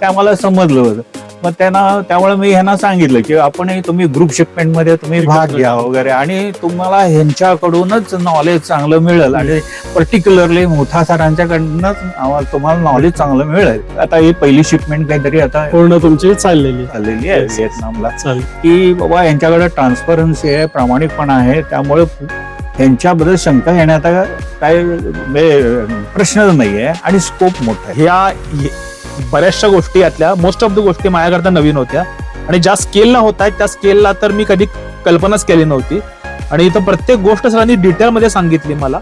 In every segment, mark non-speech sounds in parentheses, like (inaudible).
ते आम्हाला समजलं होतं. मग त्यांना त्यामुळे मी ह्यांना सांगितलं की आपण हे तुम्ही ग्रुप शिपमेंटमध्ये तुम्ही भाग घ्या वगैरे आणि तुम्हाला ह्यांच्याकडूनच नॉलेज चांगलं मिळेल आणि पर्टिक्युलरली मोठा सरांच्याकडनंच आम्हाला तुम्हाला नॉलेज चांगलं मिळेल. आता ही पहिली शिपमेंट काहीतरी आता पूर्ण तुमची चाललेली. झालेली आहे. व्हिएतनामला. की बाबा यांच्याकडे ट्रान्सपरन्सी आहे प्रामाणिकपणा आहे त्यामुळे यांच्याबद्दल शंका येण्याचा काय म्हणजे प्रश्नच नाही आहे आणि स्कोप मोठा ह्या- बऱ्याचशा गोष्टी यातल्या मोस्ट ऑफ द गोष्टी माझ्याकरता नवीन होत्या. आणि ज्या स्केलला होत आहेत त्या स्केलला तर मी कधी कल्पनाच केली नव्हती. आणि इथं प्रत्येक गोष्ट सरांनी डिटेलमध्ये सांगितली मला.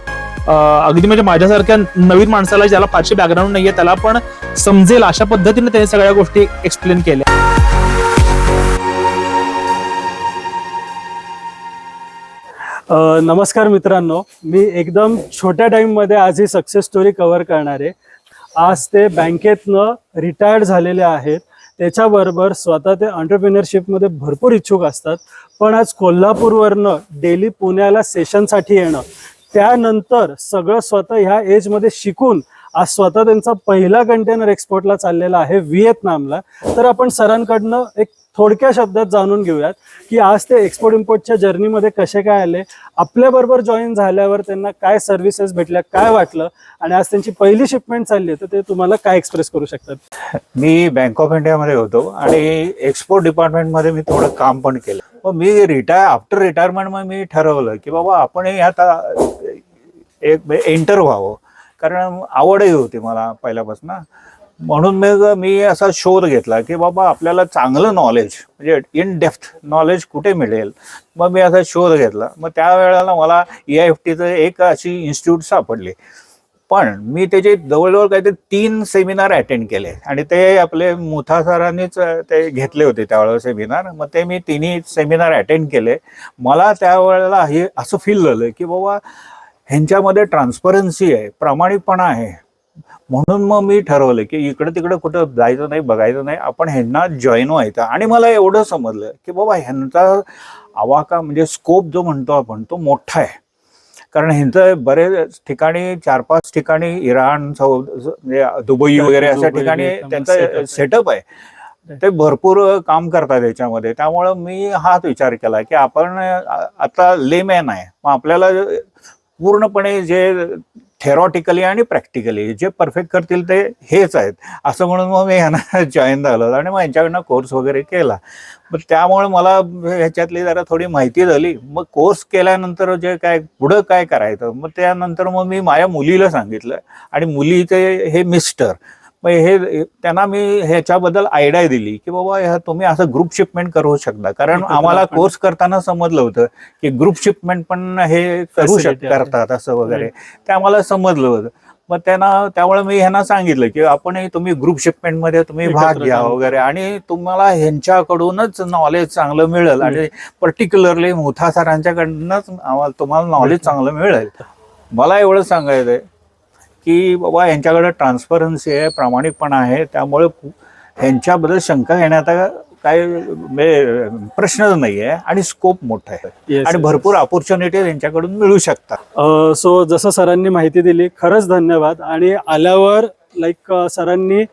अगदी म्हणजे माझ्यासारख्या नवीन माणसाला ज्याला फारशी बॅकग्राऊंड नाहीये त्याला पण समजेल अशा पद्धतीने त्यांनी सगळ्या गोष्टी एक्सप्लेन केल्या. नमस्कार मित्रांनो. मी एकदम छोट्या टाइममध्ये आज ही सक्सेस स्टोरी कव्हर करणार आहे. आज ते बँकेतनं रिटायर्ड झालेले आहेत. त्याच्याबरोबर स्वतः ते entrepreneurship भरपूर इच्छुक असतात. पण आज कोल्हापूरवरनं डेली पुण्याला सेशनसाठी येणं त्यानंतर सगळं स्वतः ह्या एजमध्ये शिकून आज स्वतः त्यांचा पहिला कंटेनर एक्सपोर्टला चाललेला आहे व्हिएतनामला. तर आपण सरांकडनं एक थोडक्या शब्दात जाणून घेऊयात की आज ते एक्सपोर्ट इम्पोर्टच्या जर्नीमध्ये कसे काय आले आपल्याबरोबर जॉईन झाल्यावर त्यांना काय सर्व्हिसेस भेटल्या काय वाटलं आणि आज त्यांची पहिली शिपमेंट चालली आहे तर ते तुम्हाला काय एक्सप्रेस करू शकतात? मी बँक ऑफ इंडियामध्ये होतो आणि एक्सपोर्ट डिपार्टमेंटमध्ये मी थोडं काम पण केलं. मग मी रिटायर आफ्टर रिटायरमेंट मग मी ठरवलं की बाबा आपण आता एक एंटर व्हावं. कारण आवडही होती मला पहिल्यापासून. म्हणून मग मी असा शोध घेतला की बाबा आपल्याला चांगलं नॉलेज म्हणजे इन डेप्थ नॉलेज कुठे मिळेल? मग मी असा शोध घेतला. मग त्या वेळेला मला ए ई आय एफ टीचं एक अशी इन्स्टिट्यूट सापडली. पण मी त्याचे जवळजवळ काहीतरी तीन सेमिनार अटेंड केले. आणि ते आपले मुथा सरांनीच ते घेतले होते त्यावेळेला सेमिनार मग ते मी तिन्ही सेमिनार अटेंड केले. मला त्यावेळेला हे असं फील झालं की बाबा ह्यांच्यामध्ये ट्रान्सपरन्सी आहे प्रामाणिकपणा आहे. म्हणून मग मी ठरवलं की इकडं तिकडं कुठं जायचं नाही बघायचं नाही. आपण ह्यांना जॉईन व्हायचं. आणि मला एवढं समजलं की बाबा ह्यांचा आवाका म्हणजे स्कोप जो म्हणतो आपण तो मोठा आहे. कारण ह्यांचं बरेच ठिकाणी चार पाच ठिकाणी इराण म्हणजे दुबई वगैरे अशा ठिकाणी त्यांचं. सेटअप आहे. ते भरपूर काम करतात याच्यामध्ये. त्यामुळं मी हाच विचार केला की आपण आता लेमॅन आहे. मग आपल्याला पूर्णपणे जे थेरॉटिकली आणि प्रॅक्टिकली जे परफेक्ट करतील ते हेच आहेत. असं म्हणून मग मी ह्यांना जॉईन (laughs) झालो आणि मग यांच्याकडनं कोर्स वगैरे केला. मग त्यामुळे मला ह्याच्यातली जरा थोडी माहिती झाली. मग कोर्स केल्यानंतर जे काय पुढं काय करायचं? मग त्यानंतर मग मी माझ्या मुलीला सांगितलं. आणि मुलीचे हे मिस्टर मग हे त्यांना मी ह्याच्याबद्दल आयडिया दिली की बाबा ह्या तुम्ही असं ग्रुप शिपमेंट करू शकता. कारण आम्हाला कोर्स करताना समजलं होतं की ग्रुप शिपमेंट पण हे करू शक. करतात असं वगैरे. ते आम्हाला समजलं होतं. मग त्यांना त्यामुळे मी ह्यांना सांगितलं की आपण तुम्ही ग्रुप शिपमेंटमध्ये तुम्ही भाग घ्या वगैरे. आणि तुम्हाला ह्यांच्याकडूनच नॉलेज चांगलं मिळेल. आणि पर्टिक्युलरली मोठा सरांच्याकडनंच तुम्हाला नॉलेज चांगलं मिळेल. मला एवढं सांगायचं आहे की बाबा यांच्याकडे ट्रान्सपरन्सी आहे प्रामाणिकपणा आहे त्यामुळे ह्यांच्याबद्दल शंका येण्याचा काय म्हणजे प्रश्नच नाही आहे आणि स्कोप मोठा आहे. आणि भरपूर ऑपॉर्च्युनिटी यांच्याकडून मिळू शकतात. सो जसं सरांनी माहिती दिली खरंच धन्यवाद. आणि आल्यावर लाईक सरांनी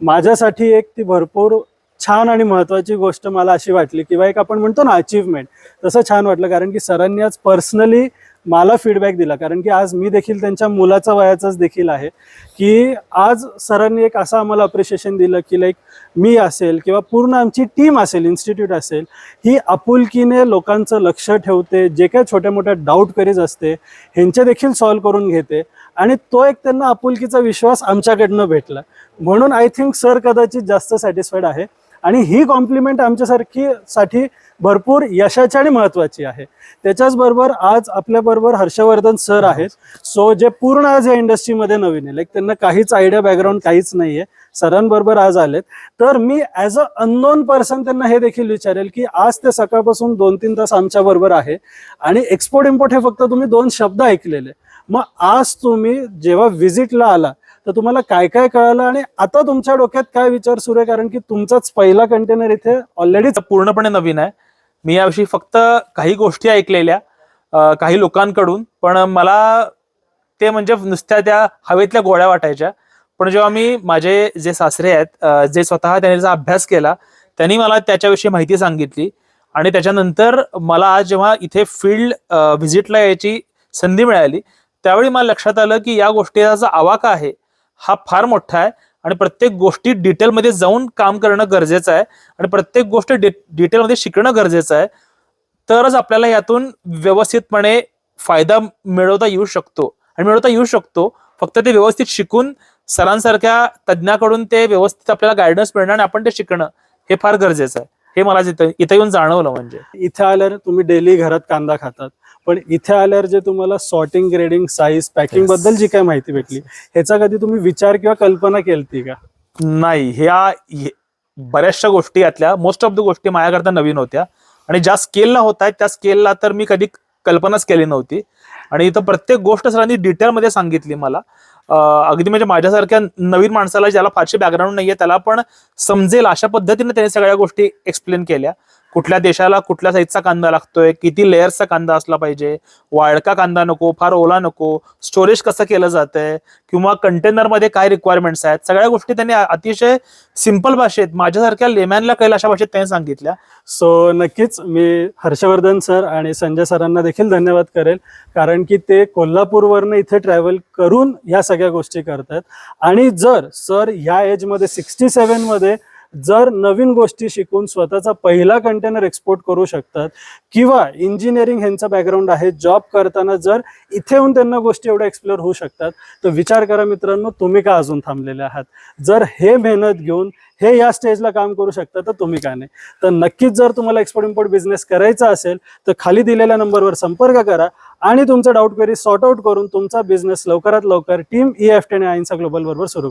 माझ्यासाठी एक ती भरपूर छान आणि महत्त्वाची गोष्ट मला अशी वाटली किंवा एक आपण म्हणतो ना अचीवमेंट तसं छान वाटलं कारण की सरांनी आज पर्सनली मला फीडबॅक दिला. कारण की आज मी देखील त्यांच्या मुलाचा वयाचाच देखील आहे. की आज सरांनी एक असं आम्हाला अप्रिशिएशन दिलं की लाईक मी असेल किंवा पूर्ण आमची टीम असेल इन्स्टिट्यूट असेल ही आपुलकीने लोकांचं लक्ष ठेवते जे काही छोट्या मोठ्या डाऊट करीज असते ह्यांचे देखील सॉल्व्ह करून घेते आणि तो एक त्यांना आपुलकीचा विश्वास आमच्याकडनं भेटला. म्हणून आय थिंक सर कदाचित जास्त सॅटिस्फाईड आहे. आणि ही कॉम्प्लिमेंट आमच्यासारखी साठी भरपूर यशाची आणि महत्वाची आहे. त्याच्याच बरोबर आज आपल्याबरोबर हर्षवर्धन सर आहेत. सो जे पूर्ण आज या इंडस्ट्रीमध्ये नवीन आहे लाईक त्यांना काहीच आयडिया बॅकग्राऊंड काहीच नाही आहे सरांबरोबर आज आलेत. तर मी ॲज अ अननोन पर्सन त्यांना हे देखील विचारेल की आज ते सकाळपासून दोन तीन तास आमच्याबरोबर आहे. आणि एक्सपोर्ट इम्पोर्ट हे फक्त तुम्ही दोन शब्द ऐकलेले. मग आज तुम्ही जेव्हा व्हिजिटला आला तर तुम्हाला काय काय कळालं आणि आता तुमच्या डोक्यात काय विचार सुरू आहे? कारण की तुमचाच पहिला कंटेनर इथे ऑलरेडी पूर्णपणे नवीन आहे. मी याविषयी फक्त काही गोष्टी ऐकलेल्या काही लोकांकडून पण मला ते म्हणजे नुसत्या त्या हवेतल्या गोळ्या वाटायच्या. पण जेव्हा मी माझे जे सासरे आहेत जे स्वतः त्यांनी अभ्यास केला त्यांनी मला त्याच्याविषयी माहिती सांगितली. आणि त्याच्यानंतर मला आज जेव्हा इथे फील्ड व्हिजिटला यायची संधी मिळाली त्यावेळी मला लक्षात आलं की या गोष्टीचा जो आवाका आहे हा फार मोठा आहे आणि प्रत्येक गोष्टी डिटेलमध्ये जाऊन काम करणं गरजेचं आहे आणि प्रत्येक गोष्ट डि डिटेलमध्ये शिकणं गरजेचं आहे. तरच आपल्याला यातून व्यवस्थितपणे फायदा मिळवता येऊ शकतो. आणि मिळवता येऊ शकतो फक्त ते व्यवस्थित शिकून सरांसारख्या तज्ज्ञाकडून ते व्यवस्थित आपल्याला गायडन्स मिळणं आणि आपण ते शिकणं हे फार गरजेचं आहे. हे मला इथं येऊन जाणवलं म्हणजे. इथे आल्यावर तुम्ही डेली घरात कांदा खातात. पण इथे आल्यावर जे तुम्हाला सॉर्टिंग ग्रेडिंग साईज पॅकिंग. बद्दल जी काय माहिती भेटली ह्याचा कधी तुम्ही विचार किंवा कल्पना केलती का? नाही ह्या बऱ्याचशा गोष्टी यातल्या मोस्ट ऑफ द गोष्टी माझ्याकरता नवीन होत्या. आणि ज्या स्केलला होत आहेत त्या स्केलला तर मी कधी कल्पनाच केली नव्हती. आणि इथं प्रत्येक गोष्ट सरांनी डिटेलमध्ये सांगितली मला. अगदी म्हणजे माझ्यासारख्या नवीन माणसाला ज्याला फारशी बॅकग्राऊंड नाहीये त्याला पण समजेल अशा पद्धतीने त्यांनी सगळ्या गोष्टी एक्सप्लेन केल्या. कुठल्या देशाला कुठल्या साईजचा कांदा लागतोय किती लेअर्सचा कांदा असला पाहिजे वाळका कांदा नको फार ओला नको स्टोरेज कसं केलं जातंय किंवा कंटेनरमध्ये काय रिक्वायरमेंट्स आहेत सगळ्या गोष्टी त्यांनी अतिशय सिंपल भाषेत माझ्यासारख्या लेमॅनला कळेल अशा भाषेत त्यांनी सांगितल्या. सो नक्कीच मी हर्षवर्धन सर आणि संजय सरांना देखील धन्यवाद करेल कारण की ते कोल्हापूरवरनं इथे ट्रॅव्हल करून ह्या सगळ्या गोष्टी करतात. आणि जर सर ह्या एजमध्ये सिक्स्टी सेवनमध्ये जर नवीन गोष्टी शिकून स्वतःचा पहिला कंटेनर एक्सपोर्ट करू शकतात किंवा इंजिनिअरिंग ह्यांचा बॅकग्राऊंड आहे जॉब करताना जर इथे येऊन त्यांना गोष्टी एवढ्या एक्सप्लोअर होऊ शकतात तर विचार करा मित्रांनो तुम्ही का अजून थांबलेले आहात? जर हे मेहनत घेऊन हे या स्टेजला काम करू शकता तर तुम्ही का नाही? तर नक्कीच जर तुम्हाला एक्सपोर्ट इम्पोर्ट बिझनेस करायचा असेल तर खाली दिलेल्या नंबरवर संपर्क करा आणि तुमचा डाऊट क्वेरी सॉर्ट आउट करून तुमचा बिझनेस लवकरात लवकर टीम ई एफ टी आणि आयन्सा ग्लोबल बरोबर सुरू करा.